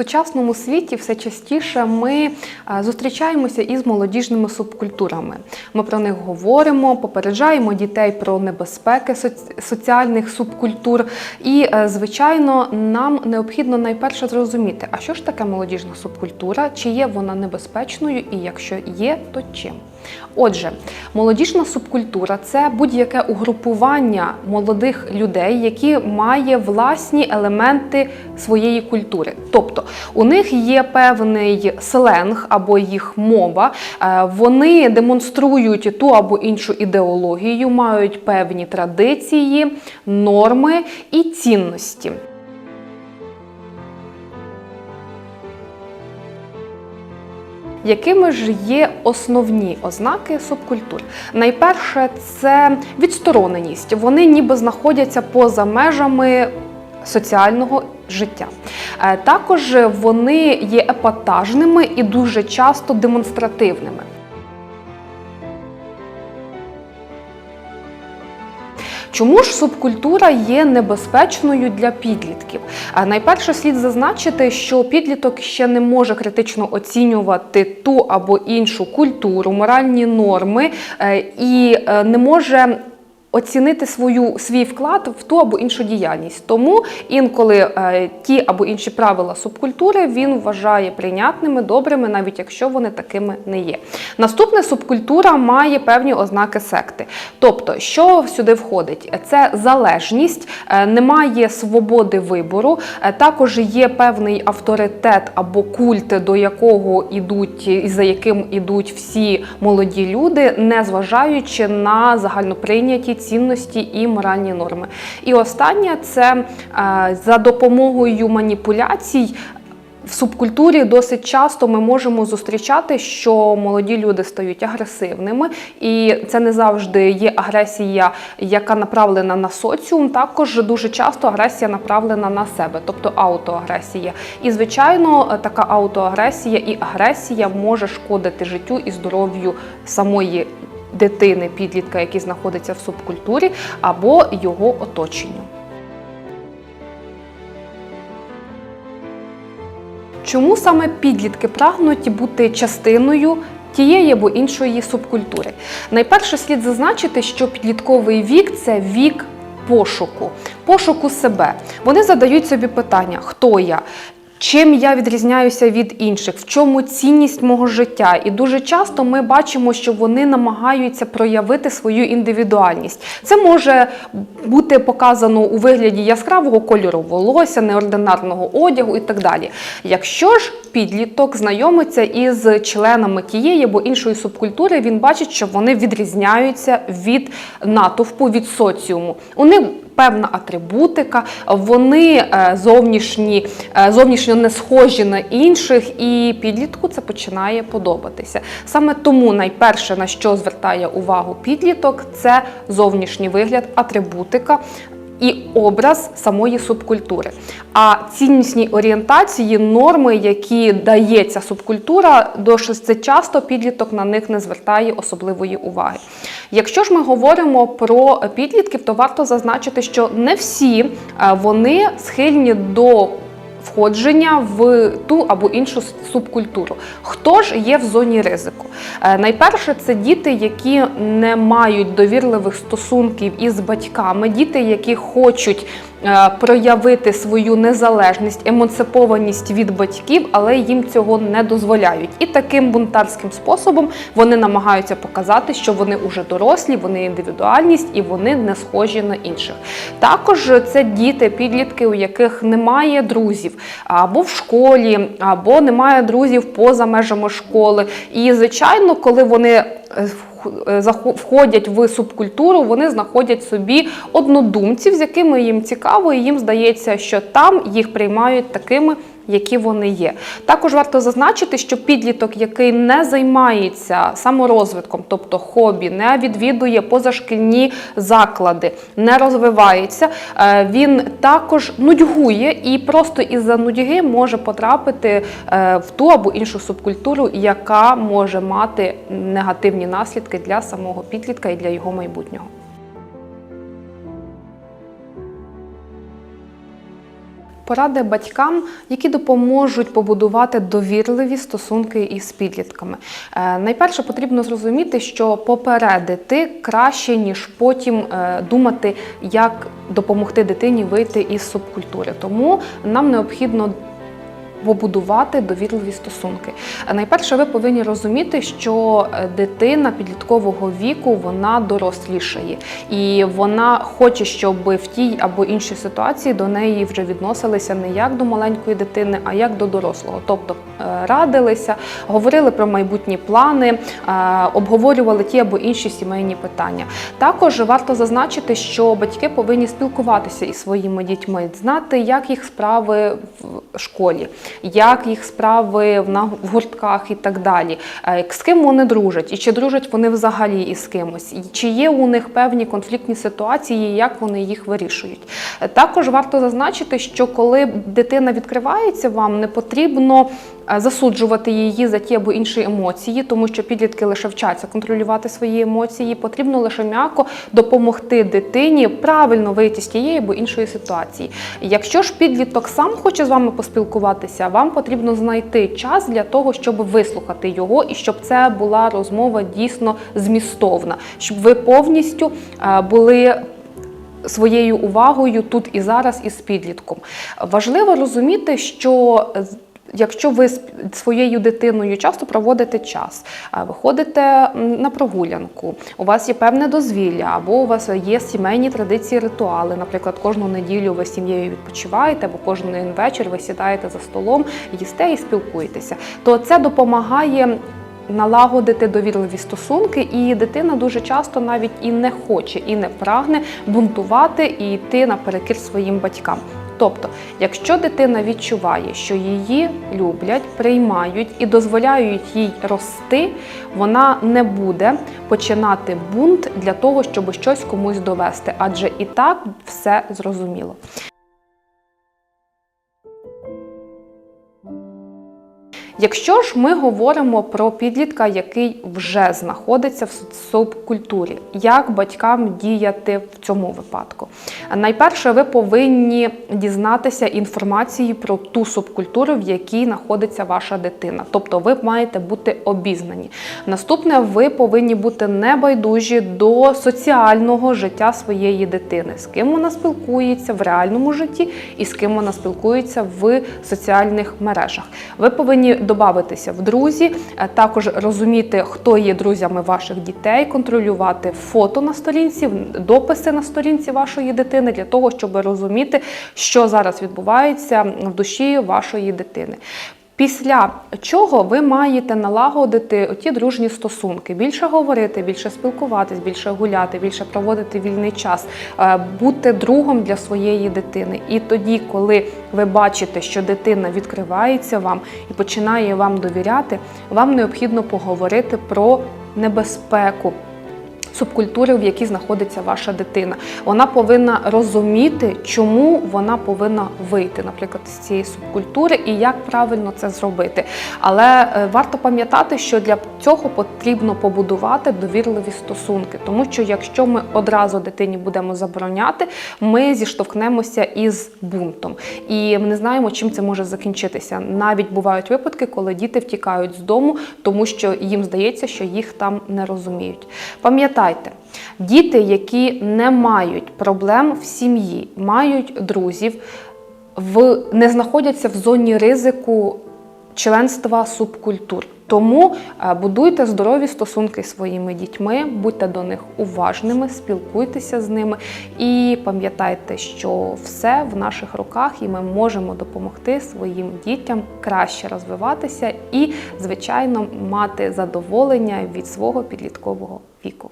сучасному світі все частіше ми е, зустрічаємося із молодіжними субкультурами. Ми про них говоримо, попереджаємо дітей про небезпеки соці- соціальних субкультур. І, е, звичайно, нам необхідно найперше зрозуміти, а що ж таке молодіжна субкультура, чи є вона небезпечною, і якщо є, то чим. Отже, молодіжна субкультура це будь-яке угрупування молодих людей, які має власні елементи своєї культури. Тобто у них є певний сленг або їх мова, е, вони демонструють ту або іншу ідеологію, мають певні традиції, норми і цінності. Якими ж є основні ознаки субкультур? Найперше це відстороненість. Вони ніби знаходяться поза межами соціального життя. Е, Також вони є епатажними і дуже часто демонстративними. Чому ж субкультура є небезпечною для підлітків? А найперше слід зазначити, що підліток ще не може критично оцінювати ту або іншу культуру, моральні норми е, і е, не може. Оцінити свою свій вклад в ту або іншу діяльність, тому інколи е, ті або інші правила субкультури він вважає прийнятними, добрими, навіть якщо вони такими не є. Наступне субкультура має певні ознаки секти. Тобто, що сюди входить? Це залежність, е, немає свободи вибору, е, також є певний авторитет або культ, до якого ідуть і за яким ідуть всі молоді люди, не зважаючи на загальноприйняті цінності і моральні норми. І останнє це е, за допомогою маніпуляцій. В субкультурі досить часто ми можемо зустрічати, що молоді люди стають агресивними, і це не завжди є агресія, яка направлена на соціум. Також дуже часто агресія направлена на себе, тобто аутоагресія. І звичайно, така аутоагресія і агресія може шкодити життю і здоров'ю самої дитини, підлітка, який знаходиться в субкультурі, або його оточенню. Чому саме підлітки прагнуть бути частиною тієї або іншої субкультури? Найперше слід зазначити, що підлітковий вік це вік пошуку, пошуку себе. Вони задають собі питання, хто я. Чим я відрізняюся від інших, в чому цінність мого життя? І дуже часто ми бачимо, що вони намагаються проявити свою індивідуальність. Це може бути показано у вигляді яскравого кольору волосся, неординарного одягу і так далі. Якщо ж підліток знайомиться із членами тієї або іншої субкультури, він бачить, що вони відрізняються від натовпу, від соціуму. У них певна атрибутика, вони е, зовнішні, е, зовнішньо не схожі на інших, і підлітку це починає подобатися. Саме тому найперше, на що звертає увагу підліток, це зовнішній вигляд, атрибутика. І образ самої субкультури. А ціннісні орієнтації, норми, які дає ця субкультура, досить часто підліток на них не звертає особливої уваги. Якщо ж ми говоримо про підлітків, то варто зазначити, що не всі е, вони схильні до входження в ту або іншу субкультуру. Хто ж є в зоні ризику? Е, Найперше, це діти, які не мають довірливих стосунків із батьками, діти, які хочуть проявити свою незалежність, емансипованість від батьків, але їм цього не дозволяють. І таким бунтарським способом вони намагаються показати, що вони уже дорослі, вони індивідуальність і вони не схожі на інших. Також це діти, підлітки, у яких немає друзів або в школі, або немає друзів поза межами школи. І звичайно, коли вони е, входять в субкультуру, вони знаходять собі однодумців, з якими їм цікаво, і їм здається, що там їх приймають такими. Які вони є, також варто зазначити, що підліток, який не займається саморозвитком, тобто хобі, не відвідує позашкільні заклади, не розвивається, е, він також нудьгує і просто із-за нудьги може потрапити е, в ту або іншу субкультуру, яка може мати негативні наслідки для самого підлітка і для його майбутнього. Поради батькам, які допоможуть побудувати довірливі стосунки із підлітками. Е, Найперше потрібно зрозуміти, що попередити краще, ніж потім е, думати, як допомогти дитині вийти із субкультури. Тому нам необхідно побудувати довірливі стосунки. Найперше, ви повинні розуміти, що е, дитина підліткового віку вона дорослішає, і вона хоче, щоб в тій або іншій ситуації до неї вже відносилися не як до маленької дитини, а як до дорослого. Тобто е, радилися, говорили про майбутні плани, е, обговорювали ті або інші сімейні питання. Також варто зазначити, що батьки повинні спілкуватися із своїми дітьми, знати, як їх справи в школі, як їх справи в гуртках і так далі, е, з ким вони дружать, і чи дружать вони взагалі із кимось, чи є у них певні конфліктні ситуації, і як вони їх вирішують. Е, Також варто зазначити, що коли дитина відкривається вам, не потрібно е, засуджувати її за ті або інші емоції, тому що підлітки лише вчаться контролювати свої емоції. Потрібно лише м'яко допомогти дитині правильно вийти з тієї або іншої ситуації. Якщо ж підліток сам хоче з вами поспілкуватися, вам потрібно знайти час для того, щоб вислухати його, і щоб це була розмова дійсно змістовна, щоб ви повністю е, були своєю увагою тут і зараз із підлітком. Важливо розуміти, що Якщо ви з своєю дитиною часто проводите час, виходите на прогулянку, у вас є певне дозвілля, або у вас є сімейні традиції, ритуали. Наприклад, кожну неділю ви з сім'єю відпочиваєте, або кожен вечір ви сідаєте за столом, їсте і спілкуєтеся, то це допомагає налагодити довірливі стосунки, і дитина дуже часто навіть і не хоче, і не прагне бунтувати і йти наперекір своїм батькам. Тобто, якщо дитина відчуває, що її люблять, приймають і дозволяють їй рости, вона не буде починати бунт для того, щоб щось комусь довести, адже і так все зрозуміло. Якщо ж ми говоримо про підлітка, який вже знаходиться в субкультурі, як батькам діяти в цьому випадку? Найперше, ви повинні дізнатися інформації про ту субкультуру, в якій знаходиться ваша дитина. Тобто ви маєте бути обізнані. Наступне, ви повинні бути небайдужі до соціального життя своєї дитини, з ким вона спілкується в реальному житті і з ким вона спілкується в соціальних мережах. Ви повинні додатися в друзі, е, також розуміти, хто є друзями ваших дітей, контролювати фото на сторінці, дописи на сторінці вашої дитини для того, щоб розуміти, що зараз відбувається в душі вашої дитини. Після чого ви маєте налагодити ті дружні стосунки, більше говорити, більше спілкуватись, більше гуляти, більше проводити вільний час, е, бути другом для своєї дитини. І тоді, коли ви бачите, що дитина відкривається вам і починає вам довіряти, вам необхідно поговорити про небезпеку субкультури, в якій знаходиться ваша дитина. Вона повинна розуміти, чому вона повинна вийти, наприклад, з цієї субкультури і як правильно це зробити. Але е, варто пам'ятати, що для цього потрібно побудувати довірливі стосунки, тому що якщо ми одразу дитині будемо забороняти, ми зіштовхнемося із бунтом. І ми не знаємо, чим це може закінчитися. Навіть бувають випадки, коли діти втікають з дому, тому що їм здається, що їх там не розуміють. Пам'ятайте, діти, які не мають проблем в сім'ї, мають друзів, в, не знаходяться в зоні ризику членства субкультур. Тому е, будуйте здорові стосунки зі своїми дітьми, будьте до них уважними, спілкуйтеся з ними і пам'ятайте, що все в наших руках, і ми можемо допомогти своїм дітям краще розвиватися і, звичайно, мати задоволення від свого підліткового віку.